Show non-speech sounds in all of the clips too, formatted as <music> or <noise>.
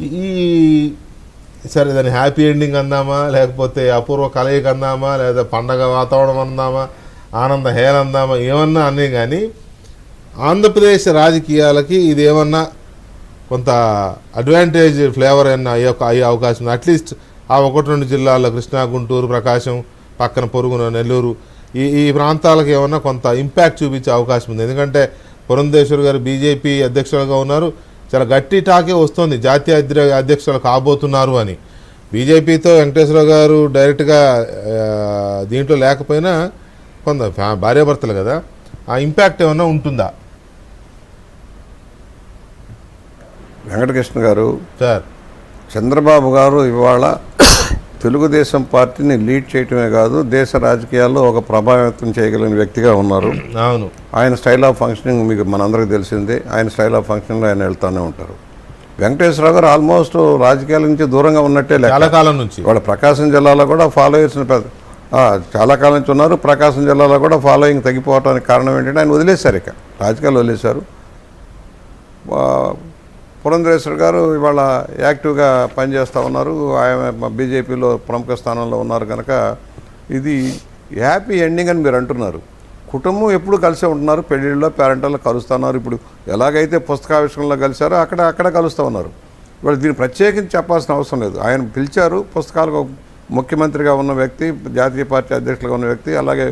ఈ- సరే దాన్ని హ్యాపీ ఎండింగ్ అందామా? లేకపోతే అపూర్వ కలయిక అందామా? లేదా పండగ వాతావరణం అందామా? ఆనంద హేళ అందామా? ఏమన్నా అనే కానీ ఆంధ్రప్రదేశ్ రాజకీయాలకి ఇది ఏమన్నా కొంత అడ్వాంటేజ్ ఫ్లేవర్ అయినా అయ్యే అయ్యే అవకాశం ఉంది. అట్లీస్ట్ ఆ ఒకటి రెండు జిల్లాల్లో కృష్ణా గుంటూరు ప్రకాశం పక్కన పొరుగున నెల్లూరు ఈ ఈ ప్రాంతాలకు ఏమన్నా కొంత ఇంపాక్ట్ చూపించే అవకాశం ఉంది. ఎందుకంటే పురంధేశ్వర్ గారు బీజేపీ అధ్యక్షులుగా ఉన్నారు. చాలా గట్టి టాకే వస్తుంది. జాతీయ అధ్య- అధ్యక్షులు కాబోతున్నారు అని. బీజేపీతో వెంకటేశ్వర గారు డైరెక్ట్గా దీంట్లో లేకపోయినా కొంత భార్యాభర్తలు కదా. ఆ ఇంపాక్ట్ ఏమన్నా ఉంటుందా? వెంకటకృష్ణ గారు సార్. చంద్రబాబు గారు ఇవాళ తెలుగుదేశం పార్టీని లీడ్ చేయటమే కాదు దేశ రాజకీయాల్లో ఒక ప్రభావితం చేయగలిగిన వ్యక్తిగా ఉన్నారు. అవును. ఆయన స్టైల్ ఆఫ్ ఫంక్షనింగ్ మీకు మనందరికీ తెలిసిందే. ఆయన స్టైల్ ఆఫ్ ఫంక్షనింగ్లో ఆయన వెళ్తూనే ఉంటారు. వెంకటేశ్వరరావు గారు ఆల్మోస్ట్ రాజకీయాల నుంచి దూరంగా ఉన్నట్టే చాలా కాలం నుంచి. ఇవాళ ప్రకాశం జిల్లాలో కూడా ఫాలోయర్స్ పెద్ద ఆ, చాలా కాలం నుంచి ఉన్నారు. ప్రకాశం జిల్లాలో కూడా ఫాలోయింగ్ తగ్గిపోవడానికి కారణం ఏంటంటే ఆయన వదిలేశారు ఇక. రాజకీయాలు వదిలేశారు. పురంధరేశ్వర్ గారు ఇవాళ యాక్టివ్గా పనిచేస్తూ ఉన్నారు. ఆయన బీజేపీలో ప్రముఖ స్థానంలో ఉన్నారు కనుక ఇది హ్యాపీ ఎండింగ్ అని మీరు అంటున్నారు. కుటుంబం ఎప్పుడు కలిసే ఉంటున్నారు. పెళ్ళిళ్ళలో పేరెంటల్లో కలుస్తున్నారు. ఇప్పుడు ఎలాగైతే పుస్తకావిష్కరణలో కలిశారో అక్కడ అక్కడ కలుస్తూ ఉన్నారు. ఇవాళ దీన్ని ప్రత్యేకించి చెప్పాల్సిన అవసరం లేదు. ఆయన పిలిచారు. పుస్తకాలకు ముఖ్యమంత్రిగా ఉన్న వ్యక్తి జాతీయ పార్టీ అధ్యక్షులుగా ఉన్న వ్యక్తి అలాగే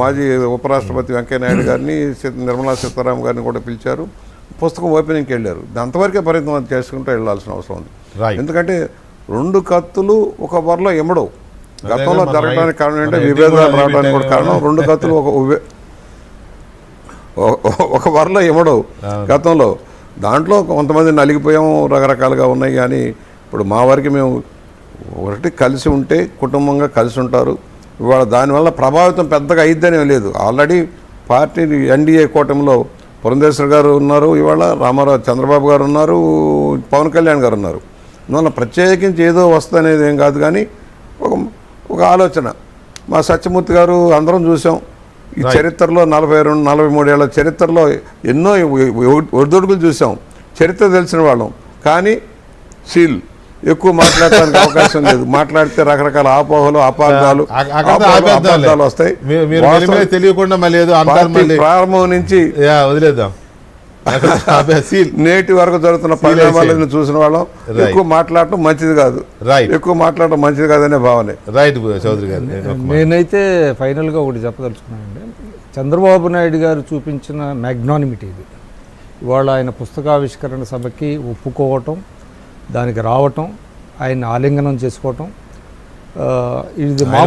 మాజీ ఉపరాష్ట్రపతి వెంకయ్యనాయుడు గారిని నిర్మలా సీతారామన్ గారిని కూడా పిలిచారు. పుస్తకం ఓపెనింగ్కి వెళ్ళారు. అంతవరకే పరిమితం చేసుకుంటూ వెళ్ళాల్సిన అవసరం ఉంది. ఎందుకంటే రెండు కత్తులు ఒక వరలో ఎమ్మడవు. గతంలో జరగడానికి కారణం ఏంటంటే విభేదాలు రావడానికి కూడా కారణం రెండు కత్తులు ఒక ఒక వరలో ఎమ్మడవు అవును. గతంలో. దాంట్లో కొంతమంది నలిగిపోయాము రకరకాలుగా ఉన్నాయి కానీ ఇప్పుడు మా వారికి మేము ఒకటి కలిసి ఉంటే కుటుంబంగా కలిసి ఉంటారు. ఇవాళ దానివల్ల ప్రభావితం పెద్దగా అయిద్దనే లేదు. ఆల్రెడీ పార్టీ ఎన్డీఏ కూటమిలో పురంధేశ్వర్ గారు ఉన్నారు ఇవాళ రామారావు చంద్రబాబు గారు ఉన్నారు పవన్ కళ్యాణ్ గారు ఉన్నారు. అందువల్ల ప్రత్యేకించి ఏదో వస్తుందనేది ఏం కాదు కానీ ఒక ఒక ఆలోచన. మా సత్యమూర్తి గారు అందరం చూసాం. ఈ. చరిత్రలో నలభై రెండు నలభై మూడేళ్ళ చరిత్రలో ఎన్నో ఒడిదొడుకులు చూసాం. చరిత్ర తెలిసిన వాళ్ళం. కానీ సీల్ ఎక్కువ మాట్లాడటానికి అవకాశం లేదు. మాట్లాడితే రకరకాల ఆపోహలు అపార్థాలు. అపార్థాలు వస్తాయి. తెలియకుండా ప్రారంభం నుంచి వదిలేద్దాం. <laughs> నేటి వరకు జరుగుతున్న పరిణామాలను చూసిన వాళ్ళం. Right. ఎక్కువ మాట్లాడటం మంచిది కాదు. ఎక్కువ మాట్లాడటం మంచిది కాదనే భావనే. రైట్ చౌదరి గారు. నేనైతే ఫైనల్గా ఒకటి చెప్పదలుచుకున్నానండి. చంద్రబాబు నాయుడు గారు చూపించిన మ్యాగ్నానిమిటీ ఇది. ఇవాళ ఆయన పుస్తకావిష్కరణ సభకి ఒప్పుకోవటం దానికి రావటం ఆయన ఆలింగనం చేసుకోవటం ఇది మామూలు